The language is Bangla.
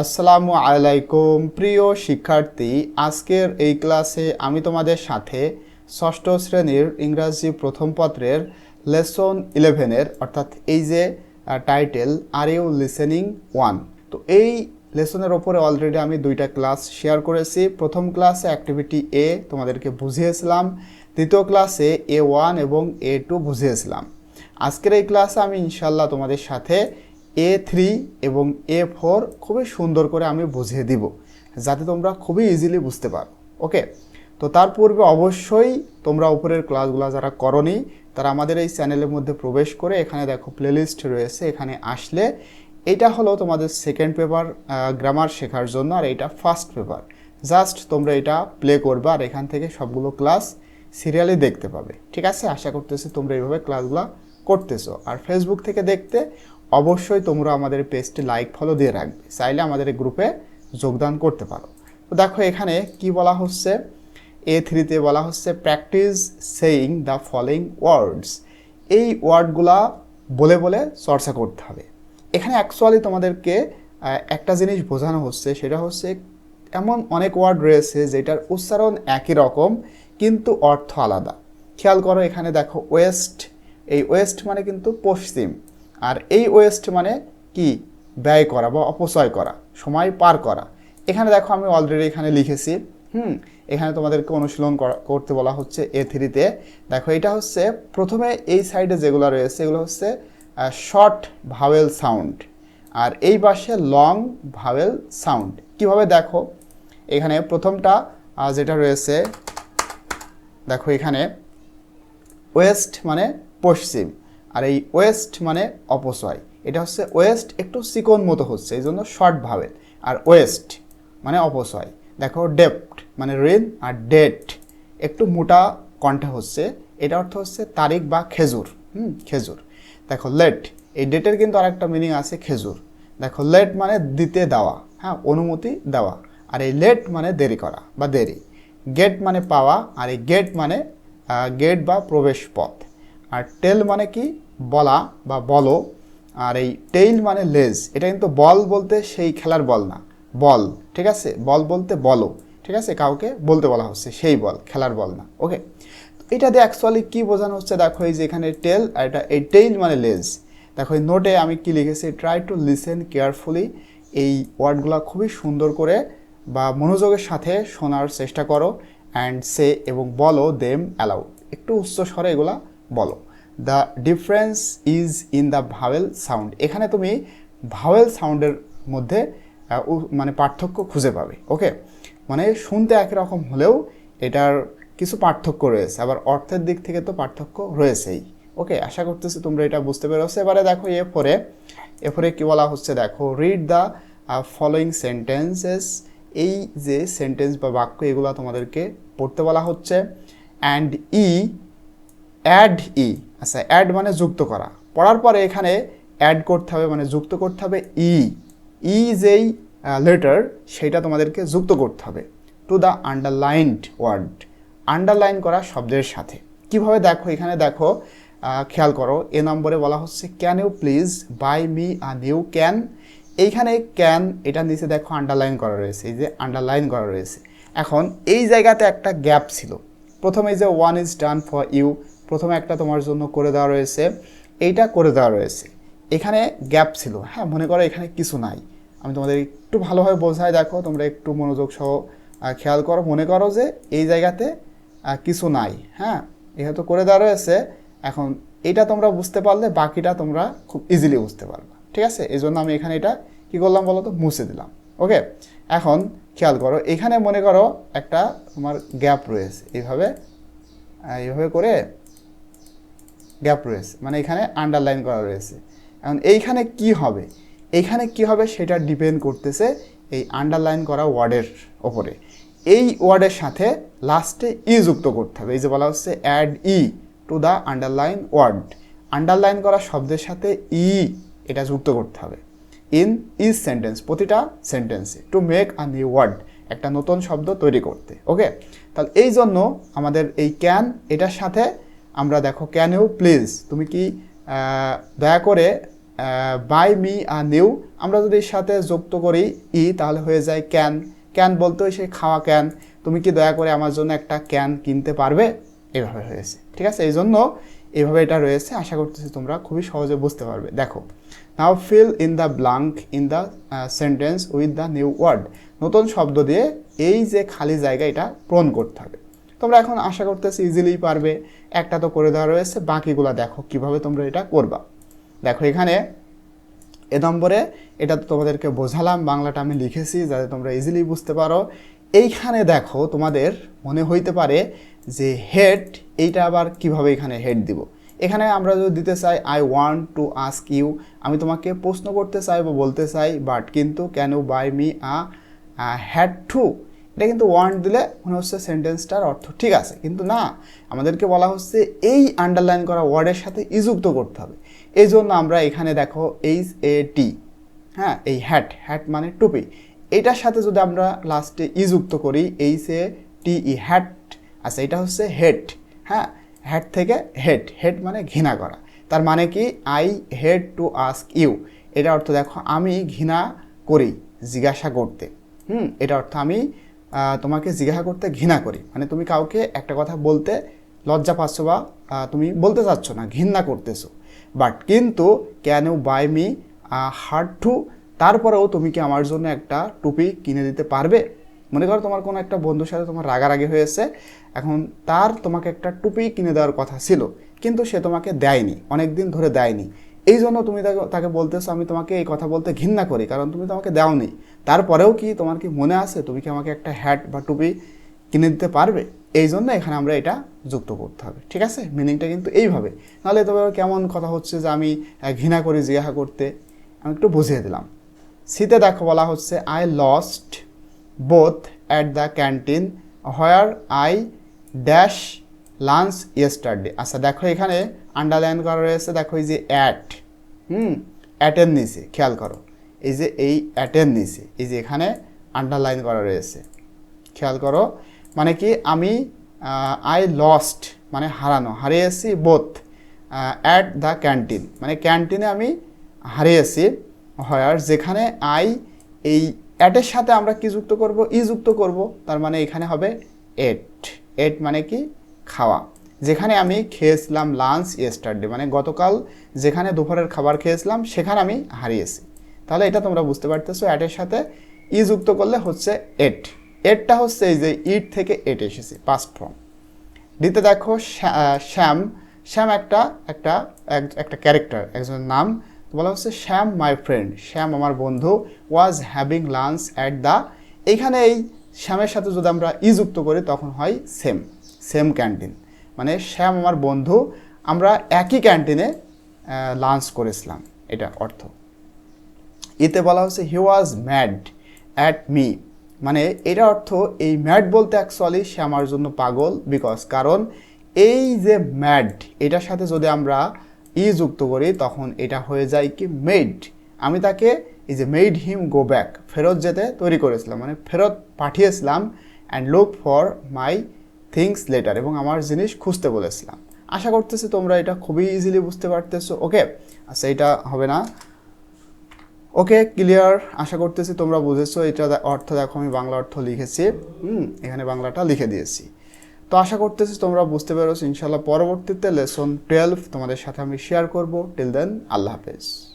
আসসালামু আলাইকুম, প্রিয় শিক্ষার্থী। আজকের এই ক্লাসে আমি তোমাদের সাথে ষষ্ঠ শ্রেণির ইংরাজি প্রথম পত্রের লেসন ইলেভেনের, অর্থাৎ এই যে title are you listening one তো এই লেসনের ওপরে অলরেডি আমি দুইটা ক্লাস শেয়ার করেছি। প্রথম ক্লাসে অ্যাক্টিভিটি এ তোমাদেরকে বুঝিয়েছিলাম। দ্বিতীয় ক্লাসে এ ওয়ান এবং এ টু বুঝিয়েছিলাম। আজকের এই ক্লাসে আমি ইনশাল্লাহ তোমাদের সাথে এ থ্রি এবং এ ফোর খুবই সুন্দর করে আমি বুঝিয়ে দিব, যাতে তোমরা খুবই ইজিলি বুঝতে পারো ওকে তো তার পূর্বে অবশ্যই তোমরা উপরের ক্লাসগুলো যারা করনি, তারা আমাদের এই চ্যানেলের মধ্যে প্রবেশ করে এখানে দেখো প্লেলিস্ট রয়েছে, এখানে আসলে এটা হলো তোমাদের সেকেন্ড পেপার গ্রামার শেখার জন্য আর এটা ফার্স্ট পেপার জাস্ট তোমরা এটা প্লে করবে আর এখান থেকে সবগুলো ক্লাস সিরিয়ালি দেখতে পাবে, ঠিক আছে? আশা করতেছি তোমরা এইভাবে ক্লাসগুলো করতেছো। আর ফেসবুক থেকে দেখতে অবশ্যই তোমরা আমাদের পেজটি লাইক ফলো দিয়ে রাখবে। চাইলে আমাদের গ্রুপে যোগদান করতে পারো। তো দেখো এখানে কি বলা হচ্ছে? এ থ্রিতে বলা হচ্ছে practice saying the following words এই ওয়ার্ডগুলা বলে বলে চর্চা করতে হবে। এখানে অ্যাকচুয়ালি তোমাদেরকে একটা জিনিস বোঝানো হচ্ছে, সেটা হচ্ছে এমন অনেক ওয়ার্ড রয়েছে যেটার উচ্চারণ একই রকম, কিন্তু অর্থ আলাদা। খেয়াল করো এখানে দেখো ওয়েস্ট। এই ওয়েস্ট মানে কিন্তু পশ্চিম। আর এই ওয়েস্ট মানে কি? ব্যয় করা বা অপচয় করা, সময় পার করা। এখানে দেখো আমি অলরেডি এখানে লিখেছি, হুম? এখানে তোমাদেরকে অনুশীলন করতে বলা হচ্ছে এ থ্রিতে দেখো, এটা হচ্ছে প্রথমে এই সাইডে যেগুলো রয়েছে, এগুলো হচ্ছে শর্ট ভাওয়েল সাউন্ড আর এই পাশে লং ভাওয়েল সাউন্ড কীভাবে দেখো? এখানে প্রথমটা যেটা রয়েছে, দেখো এখানে ওয়েস্ট মানে পশ্চিম। আর এই ওয়েস্ট মানে অপচয় এটা হচ্ছে ওয়েস্ট একটু চিকন মতো হচ্ছে, এই জন্য শর্ট ভাবেল আর ওয়েস্ট মানে অপচয় দেখো ডেপ্ট মানে ঋণ আর ডেট একটু মোটা কণ্ঠে হচ্ছে, এটা অর্থ হচ্ছে তারিখ বা খেজুর, হুম, খেজুর। দেখো লেট, এই ডেটের কিন্তু আরেকটা মিনিং আছে খেজুর। দেখো লেট মানে দিতে দেওয়া হ্যাঁ অনুমতি দেওয়া। আর এই লেট মানে দেরি করা বা দেরি। গেট মানে পাওয়া আর এই গেট মানে গেট বা প্রবেশ পথ। আর টেল মানে কি? বলা বা বলো, আর এই টেইল মানে লেজ। এটা কিন্তু বল বলতে সেই খেলার বল না। বল, ঠিক আছে? বল বলতে বলো, ঠিক আছে? কাউকে বলতে বলা হচ্ছে সেই বল, খেলার বল না। ওকে এটা দিয়ে অ্যাকচুয়ালি কী বোঝানো হচ্ছে? দেখো এই যে এখানে টেল আর এটা, এই টেইল মানে লেজ। দেখো এই নোটে আমি কি লিখেছি? ট্রাই টু লিসেন কেয়ারফুলি এই ওয়ার্ডগুলো খুবই সুন্দর করে বা মনোযোগের সাথে শোনার চেষ্টা করো। অ্যান্ড সে এবং বলো দেম অ্যালাউ একটু উচ্চ স্বরে এগুলা বলো। The difference is in the vowel sound এখানে তুমি ভাওয়েল সাউন্ডের মধ্যে মানে পার্থক্য খুঁজে পাবে ওকে মানে শুনতে একই রকম হলেও এটার কিছু পার্থক্য রয়েছে, আবার অর্থের দিক থেকে তো পার্থক্য রয়েছেই ওকে আশা করতেছি তোমরা এটা বুঝতে পেরেছ। এবারে দেখো এ ফোরে এ ফোরে কী বলা হচ্ছে? দেখো রিড দ্য ফলোয়িং সেন্টেন্সেস এই যে সেন্টেন্স বা বাক্য এগুলো তোমাদেরকে পড়তে বলা হচ্ছে অ্যান্ড ই অ্যাড ই আচ্ছা অ্যাড মানে যুক্ত করা। পড়ার পরে এখানে অ্যাড করতে হবে মানে যুক্ত করতে হবে ই ই যেই লেটার সেটা তোমাদেরকে যুক্ত করতে হবে। To the underlined word underline করা শব্দের সাথে। কীভাবে দেখো, এখানে দেখো খেয়াল করো, এ নম্বরে বলা হচ্ছে can you please buy me a new can এইখানে ক্যান এটা নিচে দেখো আন্ডারলাইন করা রয়েছে, এই যে আন্ডারলাইন করা রয়েছে। এখন এই জায়গাতে একটা গ্যাপ ছিল। প্রথমে যে one is done for you প্রথমে একটা তোমার জন্য করে দেওয়া রয়েছে। এইটা করে দেওয়া রয়েছে। এখানে গ্যাপ ছিল। হ্যাঁ মনে করো এখানে কিছু নাই। আমি তোমাদের একটু ভালোভাবে বোঝাই, দেখো, তোমরা একটু মনোযোগ সহ খেয়াল করো। মনে করো যে এই জায়গাতে কিছু নাই। হ্যাঁ এটা তো করে দেওয়া রয়েছে। এখন এটা তোমরা বুঝতে পারলে, বাকিটা তোমরা খুব ইজিলি বুঝতে পারবে। ঠিক আছে? এই জন্য আমি এখানে এটা কি করলাম বলো তো মুছে দিলাম। ওকে? এখন খেয়াল করো, এখানে মনে করো একটা তোমার গ্যাপ রয়েছে। এইভাবে এইভাবে করে গ্যাপ রয়েছে মানে এখানে আন্ডারলাইন করা রয়েছে। এখন এইখানে কি হবে? এইখানে কি হবে সেটা ডিপেন্ড করতেছে এই আন্ডারলাইন করা ওয়ার্ডের ওপরে। এই ওয়ার্ডের সাথে লাস্টে ই যুক্ত করতে হবে। এই যে বলা হচ্ছে add E to the underline word underline করা শব্দের সাথে ই এটা যুক্ত করতে হবে। ইন ইজ সেন্টেন্স প্রতিটা সেন্টেন্সে to make a new word একটা নতুন শব্দ তৈরি করতে। ওকে তাহলে এই জন্য আমাদের এই ক্যান এটার সাথে আমরা দেখো ক্যান ইউ প্লিজ তুমি কি দয়া করে বাই মি আ নিউ আমরা যদি সাথে যুক্ত করি ই তাহলে হয়ে যায় ক্যান ক্যান বলতে সে খাওয়া ক্যান তুমি কি দয়া করে আমার জন্য একটা ক্যান কিনতে পারবে? এভাবে হয়েছে, ঠিক আছে? এই জন্য এভাবে এটা রয়েছে, আশা করতেছি তোমরা খুবই সহজে বুঝতে পারবে। দেখো now fill in the blank in the sentence with the new word নতুন শব্দ দিয়ে এই যে খালি জায়গা এটা পূরণ করতে হবে। তোমরা এখন আশা করতেছি ইজিলি পারবে। একটা তো করে দেওয়া রয়েছে, বাকিগুলো দেখো কীভাবে তোমরা এটা করবা। দেখো এখানে এ নম্বরে এটা তো তোমাদেরকে বোঝালাম, বাংলাটা আমি লিখেছি যাতে তোমরা ইজিলি বুঝতে পারো। এইখানে দেখো তোমাদের মনে হইতে পারে যে হেড এইটা আবার কীভাবে এখানে হেড দিব? এখানে আমরা যদি দিতে চাই I want to ask you আমি তোমাকে প্রশ্ন করতে চাই বা বলতে চাই বাট কিন্তু can you buy me a had to এটা কিন্তু ওয়ান্ট দিলে মনে হচ্ছে সেন্টেন্সটার অর্থ ঠিক আছে। কিন্তু না, আমাদেরকে বলা হচ্ছে এই আন্ডারলাইন করা ওয়ার্ডের সাথে ইযুক্ত করতে হবে। এই জন্য আমরা এখানে দেখো এইচ এ টি হ্যাঁ এই হ্যাট হ্যাট মানে টুপি। এটার সাথে যদি আমরা লাস্টে ই যুক্ত করি H A T E hat আচ্ছা এটা হচ্ছে হেড হ্যাঁ হ্যাট থেকে হেড হেড মানে ঘৃণা করা। তার মানে কি? I had to ask you এটা অর্থ দেখো, আমি ঘৃণা করি, জিজ্ঞাসা করতে। হুম এটা অর্থ আমি তোমাকে জিজ্ঞাসা করতে ঘৃণা করি। মানে তুমি কাউকে একটা কথা বলতে লজ্জা পাচ্ছ বা তুমি বলতে চাচ্ছ না, ঘৃণা করতেছো। বাট কিন্তু can you buy me hard to তারপরেও তুমি কি আমার জন্য একটা টুপি কিনে দিতে পারবে? মনে করো তোমার কোনো একটা বন্ধুর সাথে তোমার রাগারাগি হয়েছে, এখন তার তোমাকে একটা টুপি কিনে দেওয়ার কথা ছিল, কিন্তু সে তোমাকে দেয়নি অনেক দিন ধরে দেয়নি। এই জন্য তুমি তাকে তাকে বলতেছো, আমি তোমাকে এই কথা বলতে ঘৃণা করি, কারণ তুমি তো আমাকে দাওনি। তারপরেও কি তোমার কি মনে আছে? তুমি কি আমাকে একটা হ্যাট বা টুপি কিনে দিতে পারবে? এই জন্য এখানে আমরা এটা যুক্ত করতে হবে, ঠিক আছে? মিনিংটা কিন্তু এইভাবে। নাহলে তোমার কেমন কথা হচ্ছে যে আমি ঘৃণা করি, জিজ্ঞাসা করতে? আমি একটু বুঝিয়ে দিলাম। শীতে দেখো বলা হচ্ছে I lost both at the canteen where I dash lunch yesterday আচ্ছা দেখো এখানে আন্ডারলাইন করা রয়েছে, দেখো এই যে অ্যাট হুম অ্যাটের নিচে, খেয়াল করো। এই যে এই অ্যাটের নিচে, এই যে এখানে আন্ডারলাইন করা রয়েছে। খেয়াল করো মানে কি আমি আই লস্ট মানে হারানো, হারিয়েছি বোথ অ্যাট দ্য ক্যান্টিন মানে ক্যান্টিনে আমি হারিয়েছি হয়ার যেখানে আই এই অ্যাটের সাথে আমরা কি যুক্ত করব? ই যুক্ত করব, তার মানে এখানে হবে এট এট মানে কি? খাওয়া। যেখানে আমি খেয়েছিলাম লাঞ্চ ইয়েস্টারডে মানে গতকাল যেখানে দুপুরের খাবার খেয়েছিলাম, সেখানে আমি হারিয়েছি। তাহলে এটা তোমরা বুঝতে পারতেছো অ্যাটের সাথে ই যুক্ত করলে হচ্ছে এট এটটা হচ্ছে এই যে ইট থেকে এট এসেছে পাস্ট ফর্ম দিতে দেখো শ্যা- শ্যাম। শ্যাম একটা একটা, এক- একটা ক্যারেক্টার একজনের নাম। বলা হচ্ছে শ্যাম মাই ফ্রেন্ড শ্যাম আমার বন্ধু was having lunch at the এইখানে এই শ্যামের সাথে যদি আমরা ই যুক্ত করি, তখন হয় সেম সেম ক্যান্টিন মানে শ্যাম আমার বন্ধু, আমরা একই ক্যান্টিনে লাঞ্চ করেছিলাম, এটা অর্থ। এতে বলা হচ্ছে he was mad at me মানে এটা অর্থ, এই ম্যাড বলতে অ্যাকচুয়ালি সে আমার জন্য পাগল বিকজ কারণ এই যে ম্যাড এটার সাথে যদি আমরা ই যুক্ত করি, তখন এটা হয়ে যায় কি মেড আমি তাকে, এই যে মেড হিম গো ব্যাক ফেরত যেতে তৈরি করেছিলাম মানে ফেরত পাঠিয়েছিলাম and look for my things later এবং আমার জিনিস খুঁজতে বলেছিলাম। আশা করতেছি তোমরা এটা খুবই ইজিলি বুঝতে পারতেছো। ওকে আচ্ছা এটা হবে না। ওকে ক্লিয়ার আশা করতেছি তোমরা বুঝেছ, এটা অর্থ দেখো, আমি বাংলা অর্থ লিখেছি। হুম, এখানে বাংলাটা লিখে দিয়েছি। তো আশা করতেছি তোমরা বুঝতে পেরেছ ইনশাল্লাহ পরবর্তীতে লেসন টুয়েলভ তোমাদের সাথে আমি শেয়ার করব। টিল দেন আল্লাহ হাফেজ।